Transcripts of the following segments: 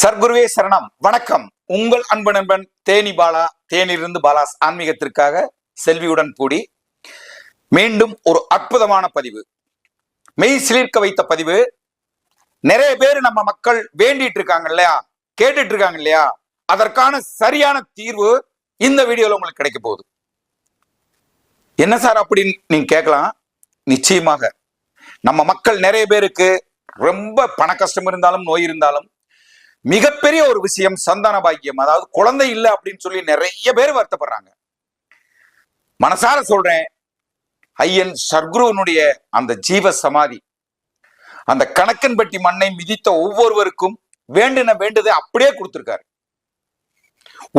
சர்க்குருவே சரணம். வணக்கம். உங்கள் அன்பு நண்பன் தேனி பாலா தேனிலிருந்து பாலாஸ் ஆன்மீகத்திற்காக செல்வியுடன் கூடி மீண்டும் ஒரு அற்புதமான பதிவு. மெய் சிலிர்க்க வைத்த பதிவு. நிறைய பேர் நம்ம மக்கள் வேண்டிட்டு இருக்காங்க இல்லையா? கேட்டுட்டு இருக்காங்க இல்லையா? அதற்கான சரியான தீர்வு இந்த வீடியோல உங்களுக்கு கிடைக்க போகுது. என்ன சார் அப்படின்னு நீங்க கேட்கலாம். நிச்சயமாக. நம்ம மக்கள் நிறைய பேருக்கு ரொம்ப பண கஷ்டம் இருந்தாலும் நோய் இருந்தாலும் மிகப்பெரிய ஒரு விஷயம் சந்தான பாக்கியம். அதாவது குழந்தை இல்லை அப்படின்னு சொல்லி நிறைய பேர் வருத்தப்படுறாங்க. மனசார சொல்றேன் ஐயன் சர்க்குருவனுடைய அந்த ஜீவ சமாதி அந்த கணக்கன்பட்டி மண்ணை மிதித்த ஒவ்வொருவருக்கும் வேண்டின வேண்டுதை அப்படியே கொடுத்திருக்காரு.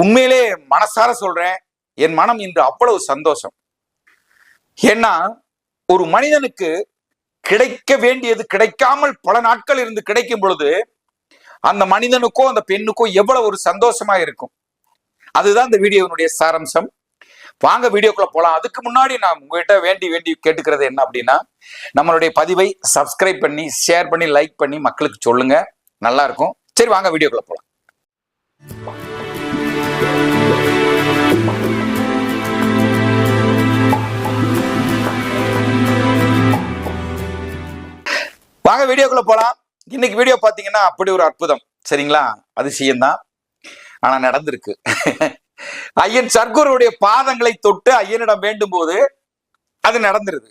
உண்மையிலே மனசார சொல்றேன் என் மனம் இன்று அவ்வளவு சந்தோஷம். ஏன்னா ஒரு மனிதனுக்கு கிடைக்க வேண்டியது கிடைக்காமல் பல நாட்கள் இருந்து கிடைக்கும் பொழுது அந்த மனிதனுக்கோ அந்த பெண்ணுக்கோ எவ்வளவு ஒரு சந்தோஷமா இருக்கும். அதுதான் இந்த வீடியோவினுடைய சாரம்சம். வாங்க வீடியோக்குள்ள போலாம். அதுக்கு முன்னாடி நான் உங்ககிட்ட வேண்டி வேண்டி கேட்டுக்கிறது என்ன அப்படின்னா நம்மளுடைய பதிவை சப்ஸ்கிரைப் பண்ணி ஷேர் பண்ணி லைக் பண்ணி மக்களுக்கு சொல்லுங்க. நல்லா இருக்கும். சரி வாங்க வீடியோக்குள்ள போலாம். வாங்க வீடியோக்குள்ள போலாம். இன்னைக்கு வீடியோ பார்த்தீங்கன்னா அப்படி ஒரு அற்புதம். சரிங்களா? அதிசயம் தான் ஆனா நடந்திருக்கு. ஐயன் சர்க்குருடைய பாதங்களை தொட்டு ஐயனிடம் வேண்டும் போது அது நடந்துருது.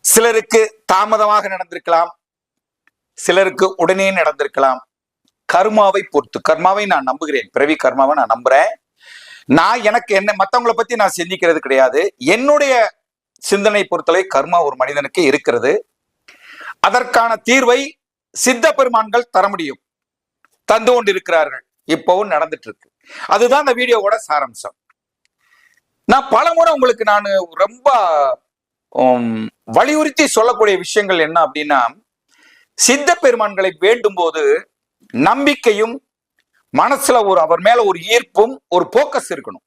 சிலருக்கு தாமதமாக நடந்திருக்கலாம். சிலருக்கு உடனே நடந்திருக்கலாம். கர்மாவை பொறுத்து. கர்மாவை நான் நம்புகிறேன். பிறவி கர்மாவை நான் நம்புறேன். நான் எனக்கு என்ன மற்றவங்களை பத்தி நான் சிந்திக்கிறது கிடையாது. என்னுடைய சிந்தனை பொறுத்தவரை கர்மா ஒரு மனிதனுக்கு இருக்கிறது. அதற்கான தீர்வை சித்த பெருமான்கள் தர முடியும். தந்து கொண்டிருக்கிறார்கள். இப்பவும் நடந்துட்டு இருக்கு அதுதான் இந்த வீடியோவோட சாரம்சம். நான் பலமுறை உங்களுக்கு நான் ரொம்ப வலியுறுத்தி சொல்லக்கூடிய விஷயங்கள் என்ன அப்படின்னா சித்த பெருமான்களை வேண்டும் போது நம்பிக்கையும் மனசுல ஒரு அவர் மேல ஒரு ஈர்ப்பும் ஒரு போக்கஸ் இருக்கணும்.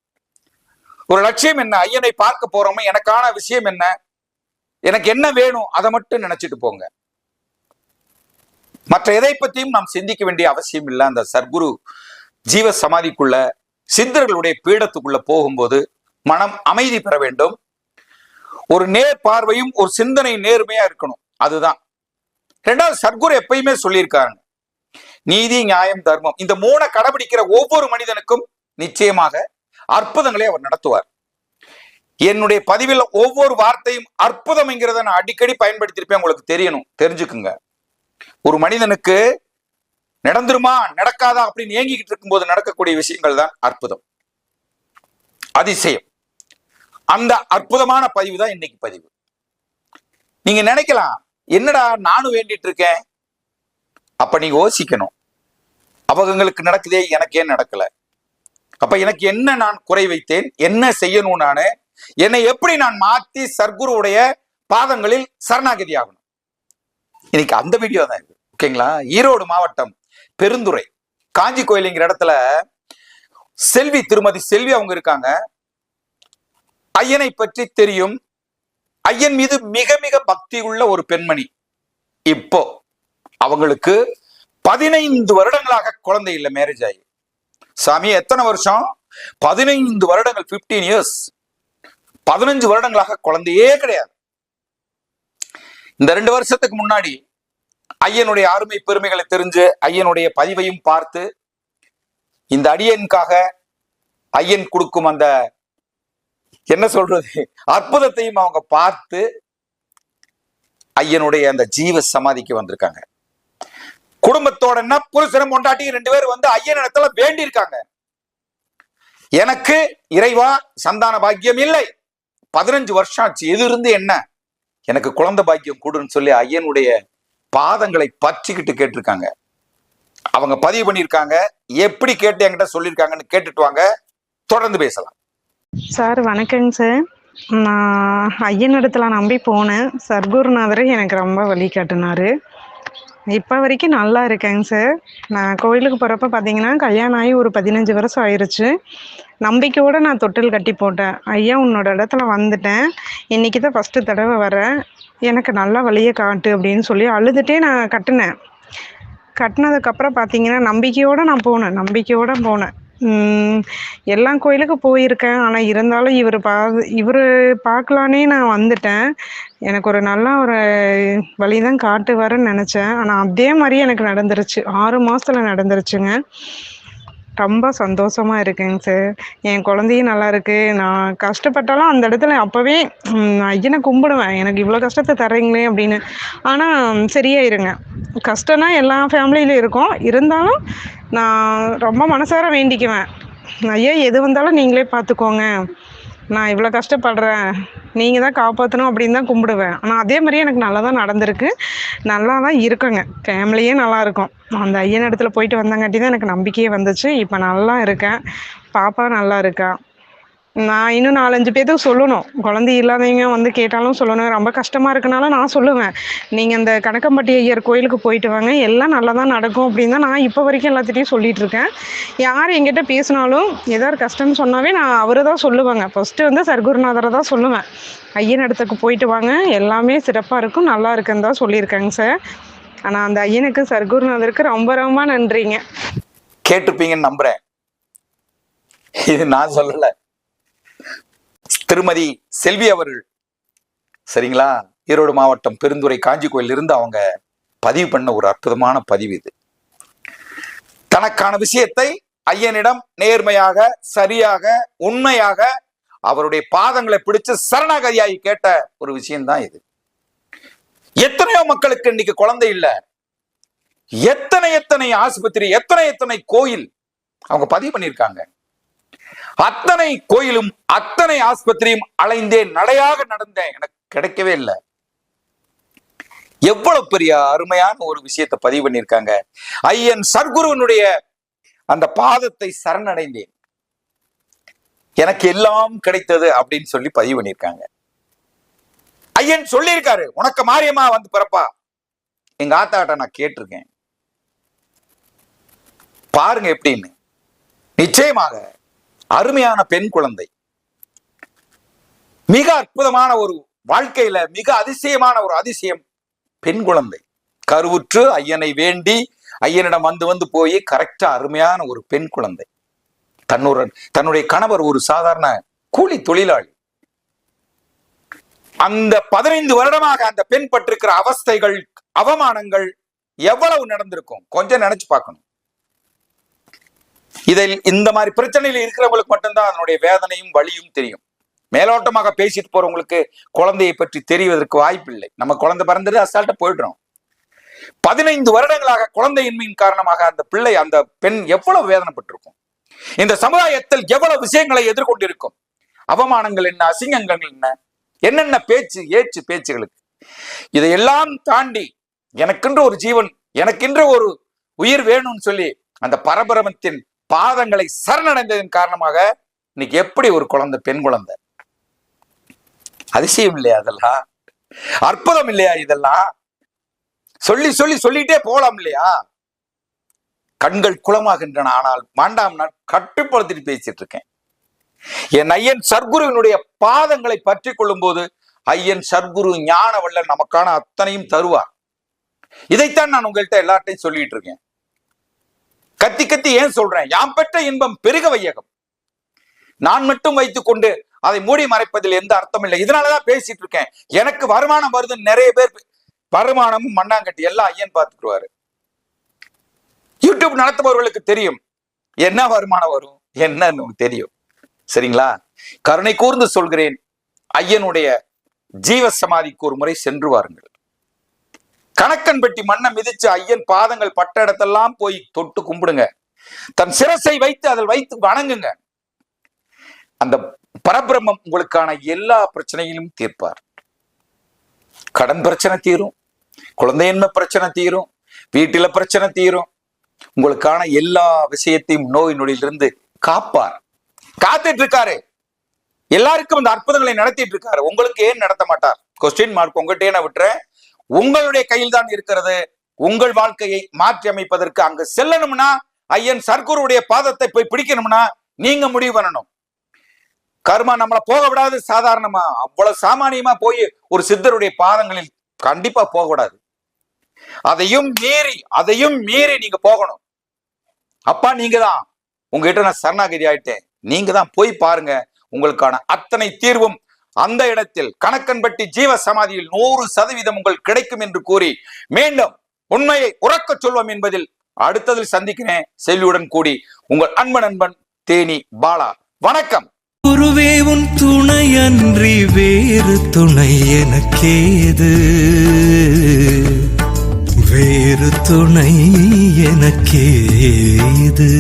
ஒரு லட்சியம் என்ன? ஐயனை பார்க்க போறோமே? எனக்கான விஷயம் என்ன? எனக்கு என்ன வேணும்? அதை மட்டும் நினைச்சிட்டு போங்க. மற்ற எதை பத்தியும் நாம் சிந்திக்க வேண்டிய அவசியம் இல்லை. அந்த சர்க்குரு ஜீவ சமாதிக்குள்ள சித்தர்களுடைய பீடத்துக்குள்ள போகும்போது மனம் அமைதி பெற வேண்டும். ஒரு நேர் பார்வையும் ஒரு சிந்தனை நேர்மையா இருக்கணும். அதுதான். ரெண்டாவது சர்க்குரு எப்பயுமே சொல்லியிருக்காங்க நீதி நியாயம் தர்மம். இந்த மூணை கடைபிடிக்கிற ஒவ்வொரு மனிதனுக்கும் நிச்சயமாக அற்புதங்களை அவர் நடத்துவார். என்னுடைய பதிவில் ஒவ்வொரு வார்த்தையும் அற்புதம்ங்கிறத நான் அடிக்கடி பயன்படுத்தியிருப்பேன். உங்களுக்கு தெரியணும். தெரிஞ்சுக்குங்க. ஒரு மனிதனுக்கு நடந்துருமா நடக்காதா அப்படின்னு ஏங்கிக்கிட்டு இருக்கும்போது நடக்கக்கூடிய விஷயங்கள் தான் அற்புதம். அதிசயம். அந்த அற்புதமான பதிவு தான் இன்னைக்கு பதிவு. நீங்க நினைக்கலாம் என்னடா நானும் வேண்டிட்டு இருக்கேன்? அப்ப நீங்க யோசிக்கணும். அவங்களுக்கு நடக்குதே எனக்கு ஏன் நடக்கல? அப்ப எனக்கு என்ன நான் குறை வைத்தேன்? என்ன செய்யணும் நானு? என்னை எப்படி நான் மாத்தி சர்க்குருவுடைய பாதங்களில் சரணாகதி ஆகணும் இன்னைக்கு அந்த வீடியோ தான் ஓகேங்களா? ஈரோடு மாவட்டம் பெருந்துறை. காஞ்சி கோயிலுங்கிற இடத்துல செல்வி திருமதி செல்வி அவங்க இருக்காங்க. ஐயனை பற்றி தெரியும். ஐயன் மீது மிக மிக பக்தி உள்ள ஒரு பெண்மணி. இப்போ அவங்களுக்கு பதினைந்து வருடங்களாக குழந்தை இல்லை மேரேஜ் ஆகி. சாமி எத்தனை வருஷம்? பதினைந்து வருடங்கள் 15 இயர்ஸ் பதினஞ்சு வருடங்களாக குழந்தையே கிடையாது. இந்த ரெண்டு வருஷத்துக்கு முன்னாடி ஐயனுடைய அருமை பெருமைகளை தெரிஞ்சு ஐயனுடைய பதிவையும் பார்த்து இந்த அடியனுக்காக ஐயன் கொடுக்கும் அந்த என்ன சொல்றது? அற்புதத்தையும் அவங்க பார்த்து ஐயனுடைய அந்த ஜீவ சமாதிக்கு வந்திருக்காங்க. குடும்பத்தோடன்னா புருஷனும் கொண்டாட்டி ரெண்டு பேரும் வந்து ஐயன் இடத்துல வேண்டி இருக்காங்க எனக்கு இறைவா சந்தான பாக்கியம் இல்லை. பதினஞ்சு வருஷம் ஆச்சு. எது இருந்து என்ன? எனக்கு குழந்தை பாக்கியம் கூடுன்னு சொல்லி ஐயனுடைய பாதங்களை பற்றிக்கிட்டு கேட்டிருக்காங்க. அவங்க பதிவு பண்ணியிருக்காங்க. எப்படி கேட்டு என்கிட்ட சொல்லியிருக்காங்கன்னு கேட்டுட்டு வாங்க. தொடர்ந்து பேசலாம். சார் வணக்கங்க சார். நான் ஐயனிடத்துல நம்பி போனேன். சர்க்குருநாதர் எனக்கு ரொம்ப வழி காட்டினாரு. இப்போ வரைக்கும் நல்லா இருக்கேங்க சார். நான் கோயிலுக்கு போகிறப்ப பார்த்தீங்கன்னா கல்யாணம் ஆகி ஒரு பதினஞ்சு வருஷம் ஆயிருச்சு. நம்பிக்கையோடு நான் தொட்டில் கட்டி போட்டேன். ஐயா உன்னோட இடத்துல வந்துட்டேன். இன்றைக்கி தான் ஃபஸ்ட்டு தடவை வரேன் எனக்கு நல்ல வழியை காட்டு அப்படின்னு சொல்லி அழுதுகிட்டே நான் கட்டினேன். கட்டினதுக்கப்புறம் பார்த்தீங்கன்னா நம்பிக்கையோடு நான் போனேன். நம்பிக்கையோடு போனேன். எல்லா கோயிலுக்கும் போயிருக்கேன். ஆனால் இருந்தாலும் இவர் பா இவர் பார்க்கலானே நான் வந்துட்டேன். எனக்கு ஒரு நல்ல ஒரு வழி தான் காட்டுவாருன்னு நினச்சேன். ஆனால் அதே மாதிரி எனக்கு நடந்துருச்சு. ஆறு மாதத்தில் நடந்துருச்சுங்க. ரொம்ப சந்தோஷமா இருக்குங்க சார். என் குழந்தையும் நல்லா இருக்கு. நான் கஷ்டப்பட்டாலும் அந்த இடத்துல அப்பவே நான் ஐயனை கும்பிடுவேன். எனக்கு இவ்வளோ கஷ்டத்தை தர்றீங்களே அப்படின்னு. ஆனால் சரியாயிருங்க. கஷ்டம்னா எல்லா ஃபேமிலியிலும் இருக்கும். இருந்தாலும் நான் ரொம்ப மனசார வேண்டிக்குவேன். ஐயா எது வந்தாலும் நீங்களே பார்த்துக்கோங்க நான் இவ்வளோ கஷ்டப்படுறேன். நீங்கள் தான் காப்பாற்றணும் அப்படின்னு தான் கும்பிடுவேன். ஆனால் அதே மாதிரியே எனக்கு நல்லா தான் நடந்திருக்கு. நல்லா தான் இருக்கேங்க. ஃபேமிலியே நல்லா இருக்கும். அந்த ஐயன் இடத்துல போயிட்டு வந்தங்காட்டி தான் எனக்கு நம்பிக்கையே வந்துச்சு. இப்போ நல்லா இருக்கேன். பாப்பா நல்லா இருக்கா? நான் இன்னும் நாலஞ்சு பேர்த்துக்கு சொல்லணும். குழந்தை இல்லாதவங்க வந்து கேட்டாலும் சொல்லணும். ரொம்ப கஷ்டமாக இருக்கனால நான் சொல்லுவேன். நீங்கள் அந்த கணக்கம்பட்டி ஐயர் கோயிலுக்கு போயிட்டு வாங்க. எல்லாம் நல்லா தான் நடக்கும் அப்படின்னு தான் நான் இப்போ வரைக்கும் எல்லாத்திட்டையும் சொல்லிட்டு இருக்கேன். யார் என்கிட்ட பேசினாலும் ஏதாவது கஷ்டம்னு சொன்னாவே நான் அவரை தான் சொல்லுவேங்க. ஃபஸ்ட்டு வந்து சர்க்குருநாதரை தான் சொல்லுவேன். ஐயன் இடத்துக்கு போயிட்டு வாங்க. எல்லாமே சிறப்பாக இருக்கும் நல்லா இருக்குன்னு தான் சொல்லியிருக்காங்க சார். ஆனால் அந்த ஐயனுக்கு சர்க்குருநாதருக்கு ரொம்ப ரொம்ப நன்றிங்க. கேட்டிருப்பீங்கன்னு நம்புறேன். இது நான் சொல்லலை. திருமதி செல்வி அவர்கள். சரிங்களா? ஈரோடு மாவட்டம் பெருந்துறை காஞ்சி கோயில் இருந்து அவங்க பதிவு பண்ண ஒரு அற்புதமான பதிவு இது. தனக்கான விஷயத்தை ஐயனிடம் நேர்மையாக சரியாக உண்மையாக அவருடைய பாதங்களை பிடிச்சு சரணாகதியாகி கேட்ட ஒரு விஷயம்தான் இது. எத்தனையோ மக்களுக்கு இன்னைக்கு குழந்தை இல்லை. எத்தனை எத்தனை ஆஸ்பத்திரி எத்தனை எத்தனை கோயில் அவங்க பதிவு பண்ணியிருக்காங்க. அத்தனை கோயிலும் அத்தனை ஆஸ்பத்திரியும் அலைந்தே நடையாக நடந்தேன். எனக்கு கிடைக்கவே இல்லை. எவ்வளவு பெரிய அருமையான ஒரு விஷயத்தை பதிவு பண்ணியிருக்காங்க. ஐயன் சர்க்குருவனுடைய அந்த பாதத்தை சரணடைந்தேன். எனக்கு எல்லாம் கிடைத்தது அப்படின்னு சொல்லி பதிவு பண்ணியிருக்காங்க. ஐயன் சொல்லியிருக்காரு உனக்கு மாரியம்மா வந்து பிறப்பா? எங்க ஆத்தாட்ட நான் கேட்டிருக்கேன். பாருங்க எப்படின்னு. நிச்சயமாக அருமையான பெண் குழந்தை. மிக அற்புதமான ஒரு வாழ்க்கையில மிக அதிசயமான ஒரு அதிசயம் பெண் குழந்தை. கருவுற்று ஐயனை வேண்டி ஐயனிடம் வந்து வந்து போய் கரெக்டா அருமையான ஒரு பெண் குழந்தை. தன்னுடன் தன்னுடைய கணவர் ஒரு சாதாரண கூலி தொழிலாளி. அந்த பதினைந்து வருடமாக அந்த பெண் பட்டிருக்கிற அவஸ்தைகள் அவமானங்கள் எவ்வளவு நடந்திருக்கும்? கொஞ்சம் நினைச்சு பார்க்கணும். இதில் இந்த மாதிரி பிரச்சனையில இருக்கிறவங்களுக்கு மட்டும்தான் அதனுடைய வேதனையும் வலியும் தெரியும். மேலோட்டமாக பேசிட்டு போறவங்களுக்கு குழந்தையை பற்றி தெரிவதற்கு வாய்ப்பில்லை. நம்ம குழந்தை பிறந்தது அசால்ட்டா போயிடுறோம். பதினைந்து வருடங்களாக குழந்தையின்மையின் காரணமாக அந்த பிள்ளை அந்த பெண் எவ்வளவு வேதனைப்பட்டிருக்கும்? இந்த சமுதாயத்தில் எவ்வளவு விஷயங்களை எதிர்கொண்டிருக்கும்? அவமானங்கள் என்ன? அசிங்கங்கள் என்ன? என்னென்ன பேச்சு ஏச்சு பேச்சுகளுக்கு? இதையெல்லாம் தாண்டி எனக்கென்று ஒரு ஜீவன் எனக்கென்று ஒரு உயிர் வேணும்னு சொல்லி அந்த பரபரமத்தின் பாதங்களை சரணடைந்ததன் காரணமாக இன்னைக்கு எப்படி ஒரு குழந்தை பெண் குழந்தை? அதிசயம் இல்லையா அதெல்லாம் அற்புதம் இல்லையா இதெல்லாம்? சொல்லி சொல்லி சொல்லிட்டே போலாம் இல்லையா? கண்கள் குளமாகின்றன ஆனால் மாண்டாம் நான் கட்டுப்படுத்திட்டு பேசிட்டு இருக்கேன். என் ஐயன் சர்க்குருவினுடைய பாதங்களை பற்றி கொள்ளும் போது ஐயன் சர்க்குரு ஞான நமக்கான அத்தனையும் தருவார். இதைத்தான் நான் உங்கள்கிட்ட எல்லார்ட்டையும் சொல்லிட்டு இருக்கேன். கத்தி கத்தி ஏன் சொல்றேன்? யாம் பெற்ற இன்பம் பெருக வையகம். நான் மட்டும் வைத்துக் கொண்டு அதை மூடி மறைப்பதில் எந்த அர்த்தம் இல்லை. இதனாலதான் பேசிட்டு இருக்கேன். எனக்கு வருமானம் வருதுன்னு நிறைய பேர் வருமானமும் மண்ணாங்கட்டி எல்லாம் ஐயன் பார்த்துக்குருவாரு யூடியூப் நடத்துபவர்களுக்கு தெரியும். என்ன வருமானம் வரும்? என்னன்னு தெரியும். சரிங்களா? கருணை கூர்ந்து சொல்கிறேன். ஐயனுடைய ஜீவ சமாதிக்கு ஒரு முறை சென்று வாருங்கள். கணக்கன் பெட்டி மண்ணை மிதிச்சு ஐயன் பாதங்கள் பட்ட இடத்தெல்லாம் போய் தொட்டு கும்பிடுங்க. தன் சிரசை வைத்து அதில் வைத்து வணங்குங்க. அந்த பரபிரம்மம் உங்களுக்கான எல்லா பிரச்சனையிலும் தீர்ப்பார். கடன் பிரச்சனை தீரும். குழந்தையின்மை பிரச்சனை தீரும். வீட்டில பிரச்சனை தீரும். உங்களுக்கான எல்லா விஷயத்தையும் நோய் நொடியிலிருந்து காப்பார். காத்துட்டு இருக்காரு எல்லாருக்கும் அந்த அற்புதங்களை நடத்திட்டு இருக்காரு உங்களுக்கு ஏன் நடத்த மாட்டார்? கொஸ்டின் மார்க் உங்ககிட்டயே நான் விட்டுறேன். உங்களுடைய கையில் தான் இருக்கிறது. உங்கள் வாழ்க்கையை மாற்றி அமைப்பதற்கு அங்கு செல்லணும்னா ஐயன் சர்க்குருடைய பாதத்தை போய் பிடிக்கணும்னா நீங்க முடிவு பண்ணணும். கர்மா நம்மளை போக விடாது சாதாரணமா. அவ்வளவு சாமானியமா போய் ஒரு சித்தருடைய பாதங்களில் கண்டிப்பா போக விடாது. அதையும் மீறி அதையும் மீறி நீங்க போகணும். அப்பா நீங்க தான் உங்ககிட்ட நான் சரணாகதி ஆயிட்டேன். நீங்க தான் போய் பாருங்க. உங்களுக்கான அத்தனை தீர்வும் அந்த இடத்தில் கணக்கன்பட்டி ஜீவ சமாதியில் நூறு சதவீதம் உங்கள் கிடைக்கும் என்று கூறி மீண்டும் உண்மையை உறக்கச் சொல்வோம் என்பதில் அடுத்ததில் சந்திக்கிறேன். செல்வியுடன் கூடி உங்கள் அன்பு நண்பன் தேனி பாலா. வணக்கம். குருவே உன் துணையன்றி வேறு துணை எனக்கேது? வேறு துணை எனக்கேது?